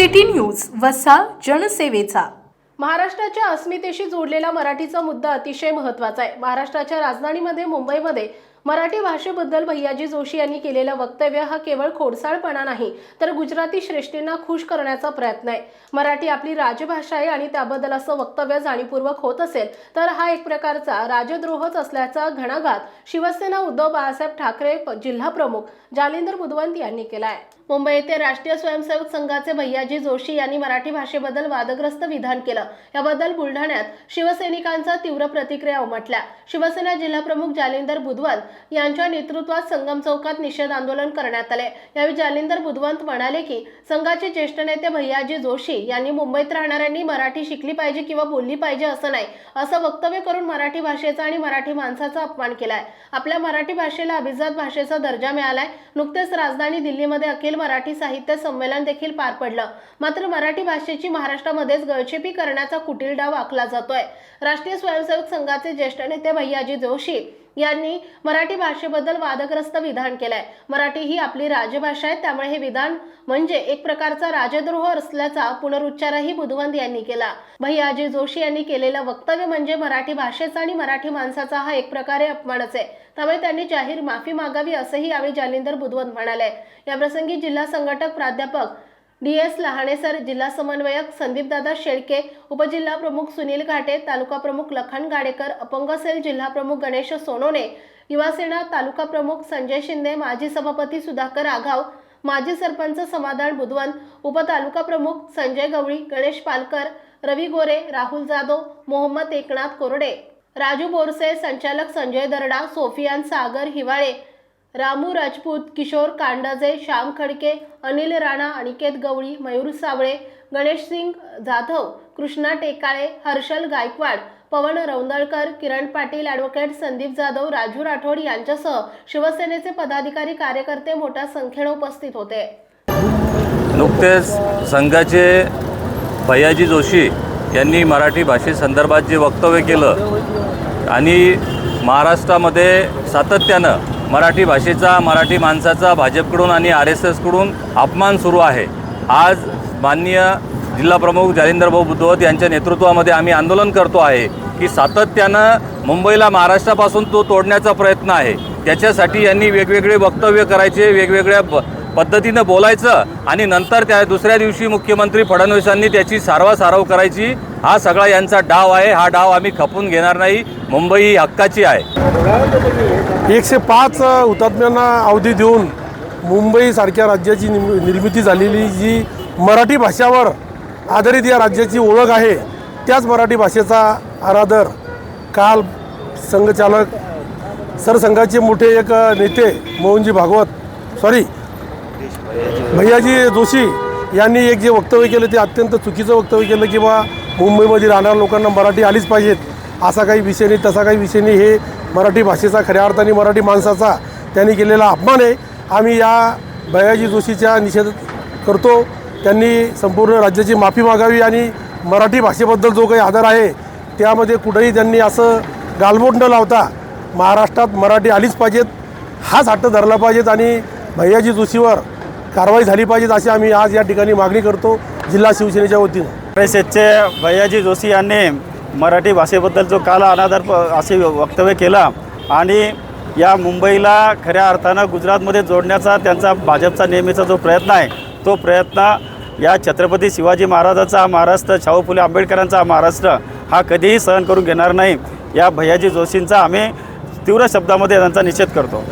City news वसा जनसेवेचा. महाराष्ट्राच्या अस्मितेशी जोडलेला मराठीचा मुद्दा अतिशय महत्त्वाचा आहे. महाराष्ट्राच्या राजधानीमध्ये मुंबईमध्ये मराठी भाषेबद्दल भैयाजी जोशी यांनी केलेलं वक्तव्य हा केवळ खोडसाळपणा नाही तर गुजराती श्रेष्ठींना खुश करण्याचा प्रयत्न आहे. मराठी आपली राजभाषा आहे आणि त्याबद्दल असं वक्तव्य जाणीवपूर्वक होत असेल तर हा एक प्रकारचा राजद्रोहच असल्याचा घणाघात शिवसेना उद्धव बाळासाहेब ठाकरे प- जालिंदर बुधवंत यांनी केला आहे मुंबई येथे राष्ट्रीय स्वयंसेवक संघाचे भैयाजी जोशी यांनी मराठी भाषेबद्दल वादग्रस्त विधान केलं. याबद्दल बुलढाण्यात शिवसैनिकांचा तीव्र प्रतिक्रिया उमटल्या. शिवसेना जिल्हाप्रमुख जालिंदर बुधवंत यांच्या नेतृत्वात संगम चौकात निषेध आंदोलन करण्यात आले. यावेळी जालिंदर बुधवंत म्हणाले की संघाचे ज्येष्ठ नेते भैयाजी जोशी यांनी मुंबईत राहणाऱ्यांनी मराठी शिकली पाहिजे किंवा बोलली पाहिजे असं नाही असं वक्तव्य करून मराठी भाषेचा आणि मराठी माणसाचा अपमान केलाय. आपल्या मराठी भाषेला अभिजात भाषेचा दर्जा मिळालाय. नुकतेच राजधानी दिल्लीमध्ये अखिल मराठी साहित्य संमेलन देखील पार पडलं. मात्र मराठी भाषेची महाराष्ट्रामध्येच गळचेपी करण्याचा कुटील डाव आखला जातोय. राष्ट्रीय स्वयंसेवक संघाचे ज्येष्ठ नेते भैयाजी जोशी यांनी मराठी भाषेबद्दल वादग्रस्त विधान केलंय. मराठी ही आपली राजभाषा आहे त्यामुळे हे विधान म्हणजे एक प्रकारचा राजद्रोह असल्याचा पुनरुच्चारही बुधवंत यांनी केला. भैयाजी जोशी यांनी केलेलं वक्तव्य म्हणजे मराठी भाषेचा आणि मराठी माणसाचा हा एक प्रकारे अपमानच आहे. त्यामुळे त्यांनी जाहीर माफी मागावी असंही यावेळी जालिंदर बुधवंत म्हणाले. याप्रसंगी जिल्हा संघटक प्राध्यापक डी एस लहाणे सर जिल्हा समन्वयक संदीपदादा शेळके उपजिल्हा प्रमुख सुनील घाटे तालुका प्रमुख लखन गाडेकर अपंग सेल जिल्हा प्रमुख गणेश सोनोने युवासेना तालुका प्रमुख संजय शिंदे माजी सभापती सुधाकर आघाव माजी सरपंच समाधान बुधवन उपतालुका प्रमुख संजय गवळी गणेश पालकर रवी गोरे राहुल जाधव मोहम्मद एकनाथ कोरडे राजू बोरसे संचालक संजय दरडा सोफियान सागर हिवाळे रामू राजपूत किशोर कांडाजे श्याम खडके अनिल राणा अनिकेत गवळी मयूर सावळे गणेश सिंग जाधव कृष्णा टेकाळे हर्षल गायकवाड पवन रौंदळकर किरण पाटील ॲडव्होकेट संदीप जाधव राजू राठोड यांच्यासह शिवसेनेचे पदाधिकारी कार्यकर्ते मोठ्या संख्येने उपस्थित होते. नुकतेच संघाचे भैयाजी जोशी यांनी मराठी भाषेसंदर्भात जे वक्तव्य केलं आणि महाराष्ट्रामध्ये सातत्यानं मराठी भाषेचा मराठी माणसाचा भाजपकडून आणि आर एस एसकडून अपमान सुरू आहे. आज माननीय जिल्हाप्रमुख जालिंदरभाऊ बुद्धवत यांच्या नेतृत्वामध्ये आम्ही आंदोलन करतो आहे की सातत्यानं मुंबईला महाराष्ट्रापासून तो तोडण्याचा प्रयत्न आहे. त्याच्यासाठी यांनी वेगवेगळे वक्तव्य करायचे वेगवेगळ्या ब पद्धतीनं बोलायचं आणि नंतर त्या दुसऱ्या दिवशी मुख्यमंत्री फडणवीसांनी त्याची सारवासारव करायची. हा सगळा यांचा डाव आहे. हा डाव आम्ही खपून घेणार नाही. मुंबई ही हक्काची आहे. एकशे पाच हुतात्म्यांना अवधी देऊन मुंबईसारख्या राज्याची निर्मिती झालेली जी मराठी भाषावर आधारित या राज्याची ओळख आहे त्याच मराठी भाषेचा आराधर काल संघचालक सरसंघाचे मोठे एक नेते मोहनजी भागवत सॉरी भैयाजी जोशी यांनी एक जे वक्तव्य केलं ते अत्यंत चुकीचं वक्तव्य केलं की बा मुंबईमध्ये राहणाऱ्या लोकांना मराठी आलीच पाहिजेत. असा काही विषय नाही तसा काही विषय नाही. हे मराठी भाषेचा खऱ्या अर्थाने मराठी माणसाचा त्यांनी केलेला अपमान आहे. आम्ही या भैयाजी जोशीच्या निषेध करतो. त्यांनी संपूर्ण राज्याची माफी मागावी आणि मराठी भाषेबद्दल जो काही आदर आहे त्यामध्ये कुठेही त्यांनी असं गालबोट न लावता महाराष्ट्रात मराठी आलीच पाहिजेत. हाच हट्ट धरला पाहिजेत आणि भैयाजी जोशीवर कारवाई झाली पाहिजेत अशी आम्ही आज या ठिकाणी मागणी करतो जिल्हा शिवसेनेच्या वतीनं. परिषदचे भैयाजी जोशी यांनी मराठी भाषेबद्दल जो काल अनादर प- असे वक्तव्य केला आणि या मुंबईला खऱ्या अर्थानं गुजरातमध्ये जोडण्याचा त्यांचा भाजपचा नेहमीचा जो प्रयत्न आहे तो प्रयत्न या छत्रपती शिवाजी महाराजांचा महाराष्ट्र शाहू फुले आंबेडकरांचा महाराष्ट्र हा कधीही सहन करून घेणार नाही. या भैयाजी जोशींचा आम्ही तीव्र शब्दामध्ये त्यांचा निषेध करतो.